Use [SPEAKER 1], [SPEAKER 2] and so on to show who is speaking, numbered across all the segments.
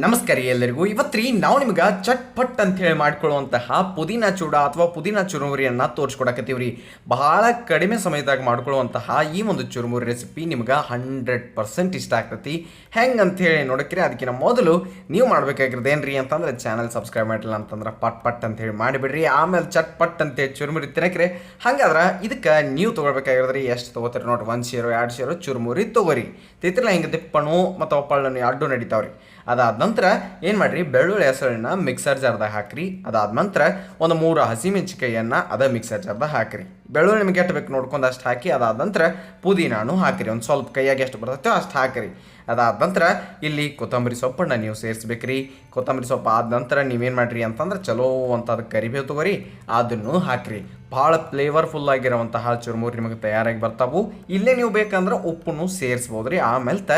[SPEAKER 1] ನಮಸ್ಕಾರ ಎಲ್ಲರಿಗೂ. ಇವತ್ತ್ರಿ ನಾವು ನಿಮ್ಗೆ ಚಟ್ಪಟ್ ಅಂತ ಹೇಳಿ ಮಾಡ್ಕೊಳ್ಳುವಂತಹ ಪುದೀನ ಚೂಡ ಅಥವಾ ಪುದೀನ ಚುರುಮುರಿಯನ್ನು ತೋರಿಸ್ಕೊಡಕತ್ತೀವ್ರಿ. ಬಹಳ ಕಡಿಮೆ ಸಮಯದಾಗ ಮಾಡ್ಕೊಳ್ಳುವಂತಹ ಈ ಒಂದು ಚುರುಮುರಿ ರೆಸಿಪಿ ನಿಮ್ಗೆ ಹಂಡ್ರೆಡ್ ಪರ್ಸೆಂಟ್ ಇಷ್ಟ ಆಗ್ತೈತಿ. ಹೆಂಗೆ ಅಂತ ಹೇಳಿ ನೋಡಕ್ರಿ ಅದಕ್ಕಿಂತ ಮೊದಲು ನೀವು ಮಾಡ್ಬೇಕಾಗಿರೋದು ರೀ ಅಂತಂದ್ರೆ ಚಾನಲ್ ಸಬ್ಸ್ಕ್ರೈಬ್ ಮಾಡಿಲ್ಲ ಅಂತಂದ್ರೆ ಪಟ್ ಪಟ್ ಅಂತ ಹೇಳಿ ಮಾಡಿಬಿಡ್ರಿ. ಆಮೇಲೆ ಚಟ್ಪಟ್ ಅಂತೇಳಿ ಚುರುಮುರಿ ತಿನ್ನಕ್ರಿ. ಹಾಗಾದ್ರೆ ಇದಕ್ಕೆ ನೀವು ತೊಗೊಳ್ಬೇಕಾಗಿರೋದ್ರಿ ಎಷ್ಟು ತೊಗೋತೀರಿ ನೋಡಿ ಒಂದು ಶೇರು, ಎರಡು ಶೇರು ಚುರುಮುರಿ ತೊಗೋರಿ. ತಿತ್ತಿರಲ್ಲ ಹಿಂಗೆ ದಿಪ್ಪಣು ಮತ್ತು ಒಪ್ಪಳನ್ನು ಎರಡು ನಡೀತಾವ್ರಿ. ಅದಾದ ನಂತರ ಏನು ಮಾಡಿರಿ? ಬೆಳ್ಳುಳ್ಳಿ ಹೆಸರನ್ನ ಮಿಕ್ಸರ್ ಜಾರ್ದಾಗ ಹಾಕ್ರಿ. ಅದಾದ ನಂತರ ಒಂದು ಮೂರು ಹಸಿಮೆಣಸಿಕಾಯಿಯನ್ನು ಅದ ಮಿಕ್ಸರ್ ಜಾರ್ದಾಗ ಹಾಕ್ರಿ. ಬೆಳ್ಳುಳ್ಳಿ ನಿಮಗೆ ಎಷ್ಟು ಬೇಕು ನೋಡ್ಕೊಂಡು ಅಷ್ಟು ಹಾಕಿ, ಅದಾದ ನಂತರ ಪುದೀನಾನು ಹಾಕಿರಿ. ಒಂದು ಸ್ವಲ್ಪ ಕೈಯಾಗಿ ಎಷ್ಟು ಬರ್ತೈತೋ ಅಷ್ಟು ಹಾಕಿರಿ. ಅದಾದ ನಂತರ ಇಲ್ಲಿ ಕೊತ್ತಂಬರಿ ಸೊಪ್ಪನ್ನು ನೀವು ಸೇರಿಸ್ಬೇಕ್ರಿ. ಕೊತ್ತಂಬರಿ ಸೊಪ್ಪು ಆದ ನಂತರ ನೀವೇನು ಮಾಡಿರಿ ಅಂತಂದ್ರೆ ಚಲೋ ಅಂಥದ್ದು ಕರಿಬೇವು ತೊಗೋರಿ. ಅದನ್ನು ಹಾಕಿರಿ. ಭಾಳ ಫ್ಲೇವರ್ಫುಲ್ ಆಗಿರುವಂತಹ ಚುರುಮುರಿ ನಿಮಗೆ ತಯಾರಾಗಿ ಬರ್ತಾವು. ಇಲ್ಲೇ ನೀವು ಬೇಕಂದ್ರೆ ಉಪ್ಪನ್ನು ಸೇರಿಸ್ಬೋದು ರೀ ಆಮೇಲೆ ತ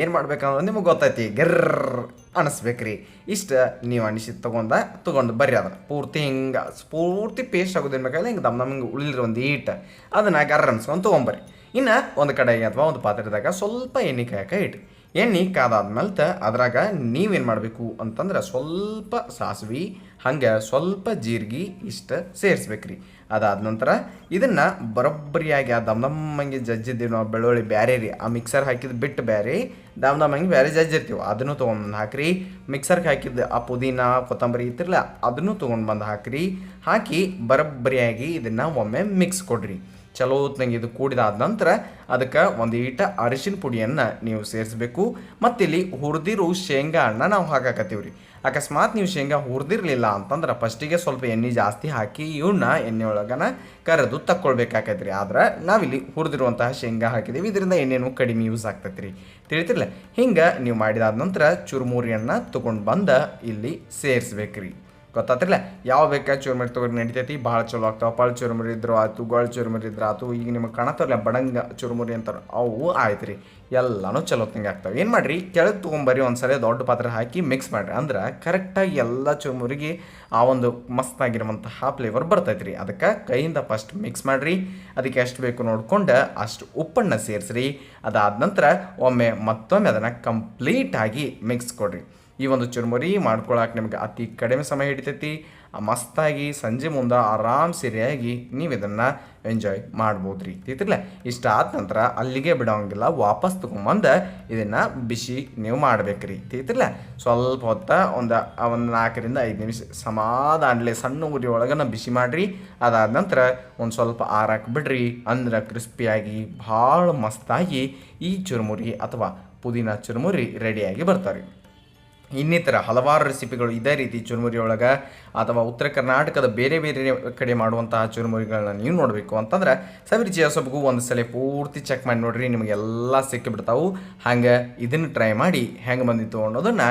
[SPEAKER 1] ಏನು ಮಾಡ್ಬೇಕಂದ್ರೆ ನಿಮಗೆ ಗೊತ್ತೈತಿ. ಗರ್ರ್ ಅನಿಸ್ಬೇಕ್ರಿ. ಇಷ್ಟ ನೀವು ಅನಿಸಿದ ತೊಗೊಂಡ ತೊಗೊಂಡು ಬರ್ರಿ ಅದನ್ನು ಪೂರ್ತಿ ಹಿಂಗೆ ಪೂರ್ತಿ ಪೇಸ್ಟ್ ಆಗೋದೇನು ಬೇಕಾದ್ರೆ ಹಿಂಗೆ ದಮ್ ನಮ್ಗೆ ಉಳಿಲ್ರಿ ಒಂದು ಈಟ್. ಅದನ್ನು ಗರ್ರ ಅನ್ಸ್ಕೊಂಡು ತೊಗೊಂಬರ್ರಿ ಇನ್ನು ಒಂದು ಕಡೆಗೆ ಅಥವಾ ಒಂದು ಪಾತ್ರೆದಾಗ ಸ್ವಲ್ಪ ಎಣ್ಣೆ ಕಾಯಕ ಇಟ್ರಿ ಎಣ್ಣೆ ಕಾದಾದ್ಮೇಲೆ ತ ಅದ್ರಾಗ ನೀವೇನು ಮಾಡಬೇಕು ಅಂತಂದ್ರೆ ಸ್ವಲ್ಪ ಸಾಸಿವೆ, ಹಂಗೆ ಸ್ವಲ್ಪ ಜೀರಿಗೆ ಇಷ್ಟು ಸೇರಿಸ್ಬೇಕ್ರಿ. ಅದಾದ ನಂತರ ಇದನ್ನು ಬರೋಬ್ಬರಿಯಾಗಿ ಆ ದಮ್ ದಮ್ಮಂಗೆ ಜಜ್ಜಿದ್ದೀವಿ ನಾವು ಬೆಳ್ಳುಳ್ಳಿ ಬ್ಯಾರೆ ರೀ ಆ ಮಿಕ್ಸರ್ ಹಾಕಿದ್ದು ಬಿಟ್ಟು ಬೇರೆ ದಮ್ ದಮ್ಮಂಗೆ ಬೇರೆ ಜಜ್ಜಿರ್ತೀವಿ. ಅದನ್ನು ತೊಗೊಂಡು ಹಾಕ್ರಿ. ಮಿಕ್ಸರ್ಗೆ ಹಾಕಿದ್ದು ಆ ಪುದೀನ, ಕೊತ್ತಂಬರಿ ಇತ್ತಿರಲ್ಲ ಅದನ್ನು ತೊಗೊಂಡು ಬಂದು ಹಾಕ್ರಿ. ಹಾಕಿ ಬರೋಬ್ಬರಿಯಾಗಿ ಇದನ್ನು ಒಮ್ಮೆ ಮಿಕ್ಸ್ ಕೊಡ್ರಿ. ಚಲೋ ಹೊತ್ನಾಗ ಇದು ಕೂಡಿದಾದ ನಂತರ ಅದಕ್ಕೆ ಒಂದು ಈಟ ಅರಿಶಿನ ಪುಡಿಯನ್ನು ನೀವು ಸೇರಿಸ್ಬೇಕು. ಮತ್ತಿಲ್ಲಿ ಹುರಿದಿರೋ ಶೇಂಗಾ ಹಣ್ಣ ನಾವು ಹಾಕಾಕತ್ತೀವಿ ರೀ ಅಕಸ್ಮಾತ್ ನೀವು ಶೇಂಗಾ ಹುರಿದಿರಲಿಲ್ಲ ಅಂತಂದ್ರೆ ಫಸ್ಟಿಗೆ ಸ್ವಲ್ಪ ಎಣ್ಣೆ ಜಾಸ್ತಿ ಹಾಕಿ ಇವನ್ನ ಎಣ್ಣೆ ಒಳಗನ ಕರೆದು ತಕ್ಕೊಳ್ಬೇಕಾಕೈತೆ ರೀ ಆದ್ರೆ ನಾವಿಲ್ಲಿ ಹುರಿದಿರುವಂತಹ ಶೇಂಗಾ ಹಾಕಿದ್ದೀವಿ ಇದರಿಂದ ಎಣ್ಣೆನೂ ಕಡಿಮೆ ಯೂಸ್ ಆಗ್ತೈತೆ ರೀ ತಿಳಿತಿರಲ್ಲ ಹಿಂಗೆ ನೀವು ಮಾಡಿದಾದ ನಂತರ ಚುರುಮುರಿಯನ್ನು ತೊಗೊಂಡು ಬಂದ ಇಲ್ಲಿ ಸೇರಿಸ್ಬೇಕ್ರಿ. ಗೊತ್ತಾತಿರ್ಲ ಯಾವ ಬೇಕಾ ಚುರುಮುರಿ ತೊಗೊಂಡು ನಡಿತೈತಿ, ಭಾಳ ಚಲೋ ಆಗ್ತಾವ. ಪಳ್ ಚುರುಮುರಿ ಇದ್ರು ಆಯ್ತು, ಗೋಳ್ ಚುರುಮುರಿ ಇದ್ರು ಆಯ್ತು, ಈಗ ನಿಮಗೆ ಕಾಣತ್ತಲ್ಲ, ಬಡಂಗ ಚುರುಮುರಿ ಅಂತಾರೆ, ಅವು ಆಯ್ತು ರೀ ಎಲ್ಲನೂ ಚಲೋ ತಂಗೆ ಆಗ್ತಾವೆ. ಏನು ಮಾಡಿರಿ, ಕೆಳಗೆ ತೊಗೊಂಬರಿ ಒಂದು ದೊಡ್ಡ ಪಾತ್ರೆ ಹಾಕಿ ಮಿಕ್ಸ್ ಮಾಡಿರಿ. ಅಂದ್ರೆ ಕರೆಕ್ಟಾಗಿ ಎಲ್ಲ ಚುರುಮುರಿಗೆ ಆ ಒಂದು ಮಸ್ತಾಗಿರುವಂತಹ ಫ್ಲೇವರ್ ಬರ್ತೈತೆ ರೀ ಅದಕ್ಕೆ ಕೈಯಿಂದ ಫಸ್ಟ್ ಮಿಕ್ಸ್ ಮಾಡಿರಿ. ಅದಕ್ಕೆ ಎಷ್ಟು ಬೇಕು ನೋಡ್ಕೊಂಡು ಅಷ್ಟು ಉಪ್ಪನ್ನು ಸೇರಿಸ್ರಿ. ಅದಾದ ನಂತರ ಒಮ್ಮೆ ಮತ್ತೊಮ್ಮೆ ಅದನ್ನು ಕಂಪ್ಲೀಟಾಗಿ ಮಿಕ್ಸ್ ಕೊಡ್ರಿ. ಈ ಒಂದು ಚುರುಮುರಿ ಮಾಡ್ಕೊಳಕ್ಕೆ ನಿಮ್ಗೆ ಅತಿ ಕಡಿಮೆ ಸಮಯ ಹಿಡಿತೈತಿ. ಮಸ್ತಾಗಿ ಸಂಜೆ ಮುಂದೆ ಆರಾಮ್ ಸರಿಯಾಗಿ ನೀವು ಇದನ್ನು ಎಂಜಾಯ್ ಮಾಡ್ಬೋದು ರೀ ತಿರ್ಲ ಇಷ್ಟ ಆದ ನಂತರ ಅಲ್ಲಿಗೆ ಬಿಡೋಂಗಿಲ್ಲ, ವಾಪಸ್ ತೊಗೊಂಬಂದು ಇದನ್ನು ಬಿಸಿ ನೀವು ಮಾಡ್ಬೇಕ್ರಿ. ತಿರ್ಲ ಸ್ವಲ್ಪ ಹೊತ್ತ ಒಂದು ಒಂದು ನಾಲ್ಕರಿಂದ ಐದು ನಿಮಿಷ ಸಮಾಧಾನಲೆ ಸಣ್ಣ ಉರಿ ಒಳಗನ ಬಿಸಿ ಮಾಡಿರಿ. ಅದಾದ ನಂತರ ಒಂದು ಸ್ವಲ್ಪ ಆರಾಕ್ ಬಿಡ್ರಿ. ಅಂದ್ರೆ ಕ್ರಿಸ್ಪಿಯಾಗಿ, ಭಾಳ ಮಸ್ತಾಗಿ ಈ ಚುರುಮುರಿ ಅಥವಾ ಪುದೀನ ಚುರುಮುರಿ ರೆಡಿಯಾಗಿ ಬರ್ತಾರೆ ಇನ್ನಿತರ ಹಲವಾರು ರೆಸಿಪಿಗಳು ಇದೇ ರೀತಿ ಚುರುಮುರಿ ಒಳಗೆ ಅಥವಾ ಉತ್ತರ ಕರ್ನಾಟಕದ ಬೇರೆ ಬೇರೆ ಕಡೆ ಮಾಡುವಂತಹ ಚುರುಮುರಿಗಳನ್ನ ನೀವು ನೋಡಬೇಕು ಅಂತಂದ್ರೆ ಸವಿರುಚಿಯ ಸೊಬಗು ಒಂದು ಸಲ ಪೂರ್ತಿ ಚೆಕ್ ಮಾಡಿ ನೋಡ್ರಿ, ನಿಮಗೆಲ್ಲ ಸಿಕ್ಕಿಬಿಡ್ತಾವು. ಹಂಗೆ ಇದನ್ನು ಟ್ರೈ ಮಾಡಿ ಹೆಂಗೆ ಬಂದಿತ್ತು ಅನ್ನೋದನ್ನು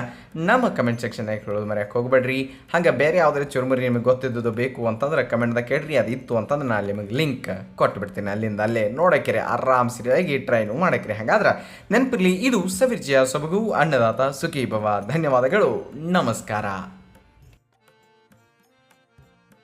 [SPEAKER 1] ನಮ್ಮ ಕಮೆಂಟ್ ಸೆಕ್ಷನ್ನಾಗ ಹೇಳೋದು ಮರೆಯಕ್ಕೆ ಹೋಗಬೇಡ್ರಿ. ಹಂಗೆ ಬೇರೆ ಯಾವುದೇ ಚುರುಮುರಿ ನಿಮಗೆ ಗೊತ್ತಿದ್ದದು ಬೇಕು ಅಂತಂದ್ರೆ ಕಮೆಂಟ್ದಾಗ ಕೇಳ್ರಿ ಅದು ಇತ್ತು ಅಂತಂದ್ರೆ ನಾನು ನಿಮಗೆ ಲಿಂಕ್ ಕೊಟ್ಬಿಡ್ತೀನಿ. ಅಲ್ಲಿಂದ ಅಲ್ಲೇ ನೋಡಕ್ಕಿರಿ, ಆರಾಮ್ ಸರಿಯಾಗಿ ಟ್ರೈನು ಮಾಡಕ್ರಿ ಹಾಗಾದ್ರೆ ನೆನಪಿರಲಿ, ಇದು ಸವಿರ್ಜಿಯ ಸೊಬಗು ಅನ್ನದಾತ ಸುಖಿ ಭವ ಧನ್ಯವಾದಗಳು. ನಮಸ್ಕಾರ.